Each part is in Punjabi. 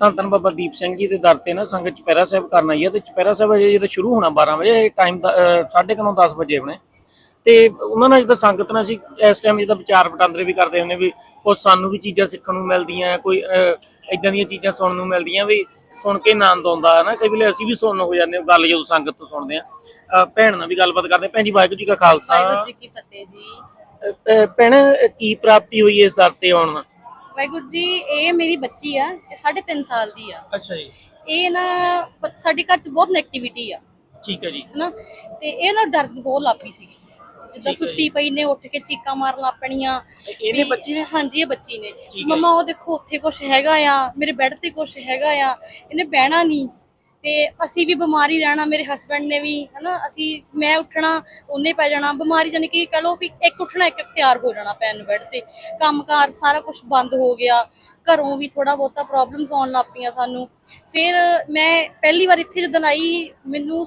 ਧੰਨ ਧੰਨ ਬਾਬਾ ਦੀਪ ਸਿੰਘ ਜੀ ਦੇ ਦਰ ਤੇ ਨਾ ਸੰਗਤ ਚੁਪਹਿਰਾ ਸਾਹਿਬ ਕਰਨ ਆਈ ਹੈ ਤੇ ਚੁਪਹਿਰਾ ਸਾਹਿਬ ਅਜੇ ਜਦੋਂ ਸ਼ੁਰੂ ਹੋਣਾ 12 ਵਜੇ ਟਾਈਮ 9:30 10 ਵਜੇ ਹੋਣੇ। ਤੇ ਉਹਨਾਂ ਨਾਲ ਜਦੋਂ ਸੰਗਤ ਨਾਲ ਅਸੀਂ ਇਸ ਟਾਈਮ ਜਿਹਦਾ ਵਿਚਾਰ ਵਟਾਂਦਰੇ ਵੀ ਕਰਦੇ ਹੁੰਦੇ ਵੀ ਕੁਝ ਸਾਨੂੰ ਵੀ ਚੀਜ਼ਾਂ ਸਿੱਖਣ ਨੂੰ ਮਿਲਦੀਆਂ ਕੋਈ ਇਦਾਂ ਦੀਆਂ ਚੀਜ਼ਾਂ ਸੁਣਨ ਨੂੰ ਮਿਲਦੀਆਂ ਵੀ ਸੁਣ ਕੇ ਆਨੰਦ ਆਉਂਦਾ ਹੈ ਨਾ ਕਈ ਵੇਲੇ ਅਸੀਂ ਵੀ ਸੁਣਨ ਹੋ ਜਾਂਦੇ ਹਾਂ ਗੱਲ ਜਦੋਂ ਸੰਗਤ ਤੋਂ ਸੁਣਦੇ ਆ ਭੈਣ ਨਾਲ ਵੀ ਗੱਲਬਾਤ ਕਰਦੇ। ਭੈਣ ਜੀ ਵਾਹਿਗੁਰੂ ਜੀ ਕਾ ਖਾਲਸਾ। ਵਾਹਿਗੁਰੂ ਜੀ ਕੀ ਫਤਿਹ ਜੀ। ਭੈਣ ਕੀ ਪ੍ਰਾਪਤੀ ਹੋਈ ਇਸ ਦਰ ਤੇ ਆਉਣ ਨਾਲ? ਵਾਹਿਗੁਰੂ ਜੀ ਇਹ ਮੇਰੀ ਬੱਚੀ ਆ ਇਹ 3.5 ਸਾਲ ਦੀ ਆ। ਅੱਛਾ ਜੀ। ਇਹ ਨਾ ਪ- ਸਾਡੇ ਘਰ 'ਚ ਬਹੁਤ ਨੈਗੇਟਿਵਿਟੀ ਆ। ਠੀਕ ਹੈ ਜੀ। ਹਨਾ? ਤੇ ਇਹ ਨਾ ਡਰ ਬਹੁਤ ਲੱਪੀ ਸੀ ਠੀਕ ਹੈ ਸੁੱਤੀ ਪਈ ਨੇ ਉੱਠ ਕੇ ਚੀਕਾਂ ਮਾਰਨ ਲੱਪਣੀਆਂ ਇਹਨੇ ਬੱਚੀ ਨੇ? ਹਾਂਜੀ ਇਹ ਬੱਚੀ ਨੇ। ਠੀਕ ਹੈ ਮਮਾ ਉਹ ਦੇਖੋ ਉੱਥੇ ਕੁਝ ਹੈਗਾ ਆ ਮੇਰੇ ਬੈੱਡ ਤੇ ਕੁਝ ਹੈਗਾ ਆ। ਇਹਨੇ ਬਹਿਣਾ ਨਹੀਂ ਤੇ ਅਸੀਂ ਵੀ ਬਿਮਾਰੀ ਰਹਿਣਾ, ਮੇਰੇ ਹਸਬੰਡ ਨੇ ਵੀ, ਹਨਾ, ਅਸੀਂ, ਮੈਂ ਉੱਠਣਾ, ਉਹਨੇ ਪੈ ਜਾਣਾ, ਬਿਮਾਰੀ ਜਾਨੀ ਕਿ ਕਹ ਲਓ ਵੀ ਇੱਕ ਉੱਠਣਾ, ਇੱਕ ਤਿਆਰ ਹੋ ਜਾਣਾ ਪੈਨ ਬੈੱਡ ਤੇ। ਕੰਮਕਾਰ ਸਾਰਾ ਕੁਝ ਬੰਦ ਹੋ ਗਿਆ, ਘਰੋਂ ਵੀ ਥੋੜਾ ਬਹੁਤਾ ਪ੍ਰੋਬਲਮਸ ਆਉਣ ਲੱਗ ਪਈਆਂ ਸਾਨੂੰ। ਫਿਰ ਮੈਂ ਪਹਿਲੀ ਵਾਰ ਇੱਥੇ ਜਦੋਂ ਆਈ, ਮੈਨੂੰ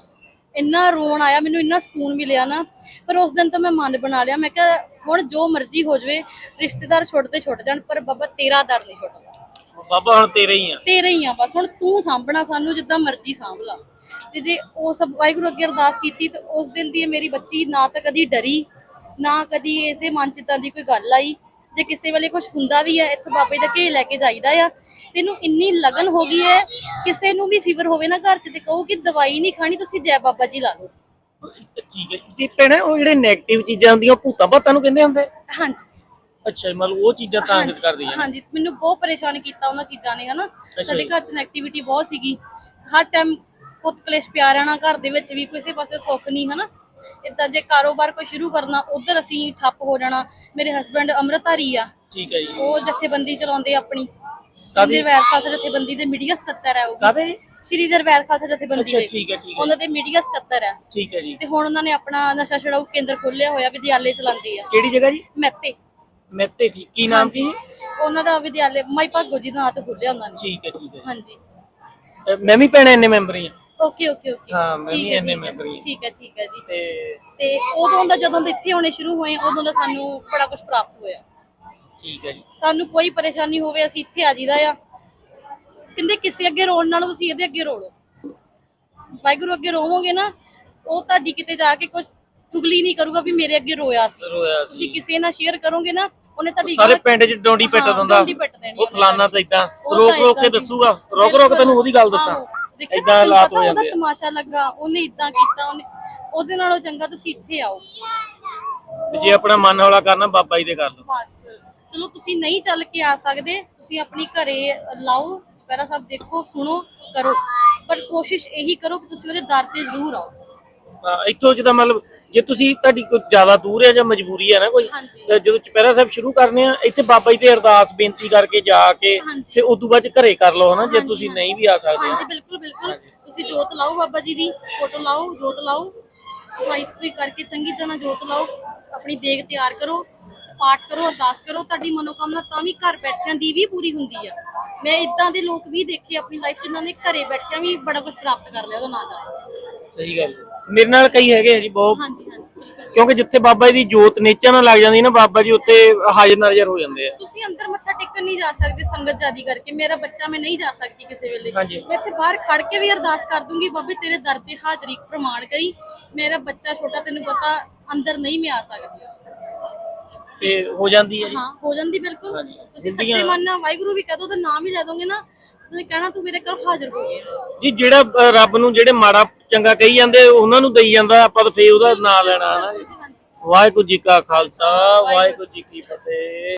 ਇੰਨਾ ਰੋਣ ਆਇਆ, ਮੈਨੂੰ ਇੰਨਾ ਸਕੂਨ ਮਿਲਿਆ ਨਾ, ਪਰ ਉਸ ਦਿਨ ਤਾਂ ਮੈਂ ਮਨ ਬਣਾ ਲਿਆ, ਮੈਂ ਕਿਹਾ ਹੁਣ ਜੋ ਮਰਜ਼ੀ ਹੋ ਜਾਵੇ, ਰਿਸ਼ਤੇਦਾਰ ਛੁੱਟਦੇ ਛੁੱਟ ਜਾਣ, ਪਰ ਬਾਬਾ ਤੇਰਾ ਦਰ ਨਹੀਂ ਛੁੱਟਦਾ। ਬਾਬਾ ਹੁਣ ਤੇਰੇ ਹੀ ਆ। ਤੇਰੇ ਹੀ ਆ ਬਸ ਹੁਣ ਤੂੰ ਸਾਂਭਣਾ ਸਾਨੂੰ ਜਿੱਦਾਂ ਮਰਜ਼ੀ ਸਾਂਭ ਲਾ। ਤੇ ਜੇ ਉਹ ਸਭ ਵਾਹਿਗੁਰੂ ਅੱਗੇ ਅਰਦਾਸ ਕੀਤੀ ਤੇ ਉਸ ਦਿਨ ਦੀ ਇਹ ਮੇਰੀ ਬੱਚੀ ਨਾ ਤਾਂ ਕਦੀ ਡਰੀ ਨਾ ਕਦੀ ਇਸਦੇ ਮਨ ਚ ਇਦਾਂ ਦੀ ਕੋਈ ਗੱਲ ਆਈ। ਜੇ ਕਿਸੇ ਵੇਲੇ ਕੁਝ ਹੁੰਦਾ ਵੀ ਹੈ ਇੱਥੇ ਬਾਬੇ ਦਾ ਘੇ ਲੈ ਕੇ ਜਾਈਦਾ ਆ। ਤੈਨੂੰ ਇੰਨੀ ਲਗਨ ਹੋ ਗਈ ਹੈ ਕਿਸੇ ਨੂੰ ਵੀ ਫੀਵਰ ਹੋਵੇ ਨਾ ਘਰ ਚ ਤੇ ਕਹੋ ਕਿ ਦਵਾਈ ਨਹੀਂ ਖਾਣੀ ਤੁਸੀਂ ਜੈ ਬਾਬਾ ਜੀ ਲਾ ਲਓ। ਠੀਕ ਹੈ। ਜੀ ਭੈਣੇ ਉਹ ਜਿਹੜੇ 네ਗੇਟਿਵ ਚੀਜ਼ਾਂ ਹੁੰਦੀਆਂ ਉਹ ਭੂਤਾਂ ਭਾਤਾਂ ਨੂੰ ਕਹਿੰਦੇ ਹੁੰਦੇ? ਹਾਂਜੀ। ਅੱਛਾ ਜੀ, ਮਤਲਬ ਉਹ ਚੀਜ਼ਾਂ ਤਾਂ ਅੰਗਤ ਕਰਦੀਆਂ ਹਾਂਜੀ ਮੈਨੂੰ ਬਹੁਤ ਪਰੇਸ਼ਾਨ ਕੀਤਾ ਉਹਨਾਂ ਚੀਜ਼ਾਂ ਨੇ ਹਨਾ। ਸਾਡੇ ਘਰ ਚ ਨੈਗੇਟਿਵਿਟੀ ਬਹੁਤ ਸੀਗੀ। ਹਰ ਟਾਈਮ ਕੁੱਤ ਕਲੇਸ਼ ਪਿਆ ਰਹਿਣਾ ਘਰ ਦੇ ਵਿੱਚ ਵੀ ਕਿਸੇ ਪਾਸੇ ਸੁੱਖ ਨਹੀਂ ਹਨਾ। ਇਦਾਂ ਜੇ ਕਾਰੋਬਾਰ ਕੋਈ ਸ਼ੁਰੂ ਕਰਨਾ ਉਧਰ ਅਸੀਂ ਠੱਪ ਹੋ ਜਾਣਾ। ਮੇਰੇ ਹਸਬੰਡ ਅੰਮ੍ਰਿਤਧਾਰੀ ਆ। ਠੀਕ ਹੈ ਜੀ। ਉਹ ਜਥੇਬੰਦੀ ਚਲਾਉਂਦੇ ਆਪਣੀ। ਸ਼੍ਰੀ ਵੈਰ ਖਾਲਸਾ ਜਥੇਬੰਦੀ ਦੇ ਮੀਡੀਆ ਸਕੱਤਰ ਹੈ ਉਹ ਕਾਦੇ ਸ਼੍ਰੀ ਦਰਬਾਰ ਖਾਲਸਾ ਜਥੇਬੰਦੀ ਅੱਛਾ ਦੇ। ਠੀਕ ਹੈ ਠੀਕ ਹੈ। ਉਹਨਾਂ ਦੇ ਮੀਡੀਆ ਸਕੱਤਰ ਹੈ ਠੀਕ ਹੈ ਜੀ। ਤੇ ਹੁਣ ਉਹਨਾਂ ਨੇ ਆਪਣਾ ਨਸ਼ਾ ਛੁਡਾਊ ਕੇਂਦਰ ਖੋਲ੍ਹਿਆ ਹੋਇਆ ਵਿਦਿਆਲੇ ਚਲਾਉਂਦੇ ਆ। ਕਿਹੜੀ ਜਗ੍ਹਾ ਜੀ? ਮੈਤੇ। ਮੇਤੇ ਠੀਕ ਕੀ ਨਾਮ ਸੀ ਜੀ ਉਹਨਾਂ ਦਾ ਵਿਦਿਆਲੇ ਮਾਈ ਭਾਗੋ ਜੀ ਦਾ ਨਾਂ ਤੇ ਖੋਲ੍ਹਿਆ ਉਹਨਾਂ ਨੇ। ਠੀਕ ਹੈ ਠੀਕ ਹੈ। ਹਾਂਜੀ। ਮੈਂ ਵੀ ਭੈਣੇ ਇੰਨੇ ਮੈਂਬਰ ਹੀ ਆ ਓਕੇ ਓਕੇ ਓਕੇ। ਹਾਂ, ਮੈਂ ਵੀ ਇੰਨੇ ਠੀਕ ਹੈ, ਮੈਂਬਰ ਹੀ ਹਾਂ। ਠੀਕ ਹੈ ਠੀਕ ਹੈ ਜੀ। ਤੇ ਤੇ ਉਦੋਂ ਦਾ ਜਦੋਂ ਦੇ ਇੱਥੇ ਹੋਣੇ ਸ਼ੁਰੂ ਹੋਏ ਉਦੋਂ ਦਾ ਸਾਨੂੰ ਬੜਾ ਕੁਝ ਪ੍ਰਾਪਤ ਹੋਇਆ। ਠੀਕ ਹੈ ਜੀ। ਸਾਨੂੰ ਕੋਈ ਪਰੇਸ਼ਾਨੀ ਹੋਵੇ ਅਸੀਂ ਇੱਥੇ ਆ ਜੀਦਾ ਆ। ਕਹਿੰਦੇ ਕਿਸੇ ਅੱਗੇ ਰੋਣ ਨਾਲੋਂ ਤੁਸੀਂ ਇਹਦੇ ਅੱਗੇ ਰੋ ਲਓ ਵਾਹਿਗੁਰੂ ਅੱਗੇ ਰੋਵੋਗੇ ਨਾ ਉਹ ਤੁਹਾਡੀ ਕਿਤੇ ਜਾ ਕੇ ਕੁਝ ਚੁਗਲੀ ਨਹੀਂ ਕਰੂਗਾ ਵੀ ਮੇਰੇ ਅੱਗੇ ਰੋਇਆ ਸੀ। ਰੋਇਆ ਸੀ। ਤੁਸੀਂ ਕਿਸੇ ਨਾਲ ਸ਼ੇਅਰ ਕਰੋਗੇ ਨਾ ਉਹਨੇ ਤੁਹਾਡੀ ਸਾਰੇ ਗੱਲ- ਪਿੰਡ 'ਚ ਡੋਂਡੀ ਪਿੱਟ ਹਾਂ, ਦਿੰਦਾ। ਡੋਂਡੀ ਪਿੱਟ ਦੇਣੀ ਉਹ ਉਹਨੇ ਫਲਾਨਾ ਤਾਂ ਇਦਾਂ ਉਹ ਰੋਕ ਤਾਂ ਰੋਕ ਕੇ ਏਦਾਂ ਸੀ। ਦੱਸੂਗਾ। ਰੋਕ ਰੋਕ ਤੈਨੂੰ ਉਹਦੀ ਗੱਲ ਦੱਸਾਂ। ਆਹੋ। ਦੇਖਿਆ ਇਦਾਂ ਤੁਹਾਨੂੰ ਹਾਲਾਤ ਪਤਾ ਹੋ ਉਹਦਾ ਜਾਂਦੇ ਆ। ਤਮਾਸ਼ਾ ਲੱਗਾ ਉਹਨੇ ਇਦਾਂ ਕੀਤਾ ਉਹਨੇ ਉਹਦੇ ਨਾਲੋਂ ਚੰਗਾ ਤੁਸੀਂ ਇੱਥੇ ਆਓ। ਤੇ ਜੇ ਆਪਣਾ ਮਨ ਹੌਲਾ ਕਰਨਾ ਬਾਬਾ ਜੀ ਦੇ ਕਰ ਲਓ। ਬਸ। ਚਲੋ ਤੁਸੀਂ ਨਹੀਂ ਚੱਲ ਕੇ ਆ ਸਕਦੇ ਤੁਸੀਂ ਆਪਣੀ ਘਰੇ ਲਾਓ। ਚੁਪਹਿਰਾ ਸਾਹਿਬ ਦੇਖੋ ਸੁਣੋ ਕਰੋ। ਪਰ ਕੋਸ਼ਿਸ਼ ਇਹੀ ਕਰੋ ਕਿ ਤੁਸੀਂ ਉਹਦੇ ਦਰ ਤੇ ਜ਼ਰੂਰ ਆਓ। ਹਾਂ, ਇੱਥੋਂ ਜਿਹਦਾ ਮਤਲਬ ਜੇ ਤੁਸੀਂ ਤੁਹਾਡੀ ਕੋਈ ਜ਼ਿਆਦਾ ਦੂਰ ਹੈ ਜਾਂ ਮਜਬੂਰੀ ਹੈ ਨਾ ਕੋਈ ਹਾਂਜੀ। ਤੇ ਜਦੋਂ ਚੁਪਹਿਰਾ ਸਾਹਿਬ ਸ਼ੁਰੂ ਕਰਨੇ ਆ ਇੱਥੇ ਬਾਬਾ ਜੀ ਤੇ ਅਰਦਾਸ ਬੇਨਤੀ ਕਰਕੇ ਜਾ ਕੇ ਹਾਂਜੀ। ਤੇ ਉਦੋਂ ਬਾਅਦ 'ਚ ਘਰੇ ਕਰ ਲਓ ਹਨਾ ਜੇ ਹਾਂਜੀ, ਤੁਸੀਂ ਹਾਂਜੀ। ਨਹੀਂ ਵੀ ਆ ਸਕਦੇ ਹਾਂਜੀ ਬਿਲਕੁਲ ਬਿਲਕੁਲ। ਤੁਸੀਂ ਜੋਤ ਲਾਓ ਬਾਬਾ ਜੀ ਦੀ ਫੋਟੋ ਲਾਓ ਜੋਤ ਲਾਓ। ਸਫ਼ਾਈ ਸਫ਼ਾਈ ਕਰਕੇ ਚੰਗੀ ਤਰ੍ਹਾਂ ਜੋਤ ਲਾਓ। ਆਪਣੀ ਦੇਗ ਤਿਆਰ ਕਰੋ ਪਾਠ ਕਰੋ ਅਰਦਾਸ ਕਰੋ। ਤੁਹਾਡੀ ਮਨੋਕਾਮਨਾ ਤਾਂ ਵੀ ਘਰ ਬੈਠਿਆਂ ਦੀ ਵੀ ਪੂਰੀ ਹੁੰਦੀ ਆ। ਮੈਂ ਇਦਾਂ ਦੇ ਲੋਕ ਵੀ ਦੇਖੇ ਆਪਣੀ ਲਾਈਫ 'ਚ ਜਿਨ੍ਹਾਂ ਨੇ ਘਰੇ ਬੈਠਿਆਂ ਵੀ ਬੜਾ ਕੁਝ ਪ੍ਰਾਪਤ ਕਰ ਲਿਆ ਉਹਦਾ ਨਾਂ ਜਾ ਸਹੀ ਗੱਲ ਹੈ। ਮੇਰੇ ਨਾਲ ਕਈ ਹੈਗੇ ਆ ਜੀ ਬਹੁਤ। ਹਾਂਜੀ ਹਾਂਜੀ ਬਿਲਕੁਲ। ਕਿਉਂਕਿ ਜਿੱਥੇ ਬਾਬਾ ਜੀ ਦੀ ਜੋਤ ਨੇਚਾ ਨਾਲ ਲੱਗ ਜਾਂਦੀ ਨਾ ਬਾਬਾ ਜੀ ਉੱਤੇ ਹਾਜ਼ਰ ਨਾਜ਼ਰ ਹੋ ਜਾਂਦੇ ਆ। ਤੁਸੀਂ ਅੰਦਰ ਮੱਥਾ ਟੇਕਣ ਨਹੀਂ ਜਾ ਸਕਦੇ ਸੰਗਤ ਜਿਆਦੀ ਕਰਕੇ। ਮੇਰਾ ਬੱਚਾ ਮੈਂ ਨਹੀਂ ਜਾ ਸਕਦੀ ਕਿਸੇ ਵੇਲੇ। ਹਾਂਜੀ। ਮੈਂ ਇੱਥੇ ਬਾਹਰ ਖੜ ਕੇ ਵੀ ਅਰਦਾਸ ਕਰ ਦੂੰਗੀ ਬਾਬੇ ਤੇਰੇ ਦਰ ਤੇ ਹਾਜ਼ਰੀ ਪ੍ਰਮਾਣ ਕਰੀ। ਮੇਰਾ ਬੱਚਾ ਛੋਟਾ ਤੈਨੂੰ ਪਤਾ ਅੰਦਰ ਨਹੀਂ ਮੈਂ ਆ ਸਕਦੀ। ਤੇ ਹੋ ਜਾਂਦੀ ਹੈ ਜੀ। ਹਾਂ ਹੋ ਜਾਂਦੀ ਬਿਲਕੁਲ। ਹਾਂਜੀ। ਤੁਸੀਂ ਸੱਚੇ ਮਨ ਨਾਲ ਵਾਹਿਗੁਰੂ ਵੀ ਕਹਦੋ ਤਾਂ ਨਾਮ ਹੀ ਲੈ ਦੋਗੇ ਨਾ ਤੁਸੀਂ ਕਹਿਣਾ ਤੂੰ ਮੇਰੇ ਘਰ ਹਾਜ਼ਰ ਹੋ ਗਿਆ। ਜੀ ਜਿਹੜਾ ਅ, ਰੱਬ ਨੂੰ ਜਿਹੜੇ ਮਾੜਾ ਚੰਗਾ ਕਹੀ ਜਾਂਦੇ ਉਹਨਾਂ ਨੂੰ ਦੇਈ ਜਾਂਦਾ ਆਪਾਂ ਤਾਂ ਫੇਰ ਉਹਦਾ ਨਾਂ ਲੈਣਾ ਹਨਾ। ਵਾਹਿਗੁਰੂ ਜੀ ਕਾ ਖਾਲਸਾ ਵਾਹਿਗੁਰੂ ਜੀ ਕੀ ਫਤਿਹ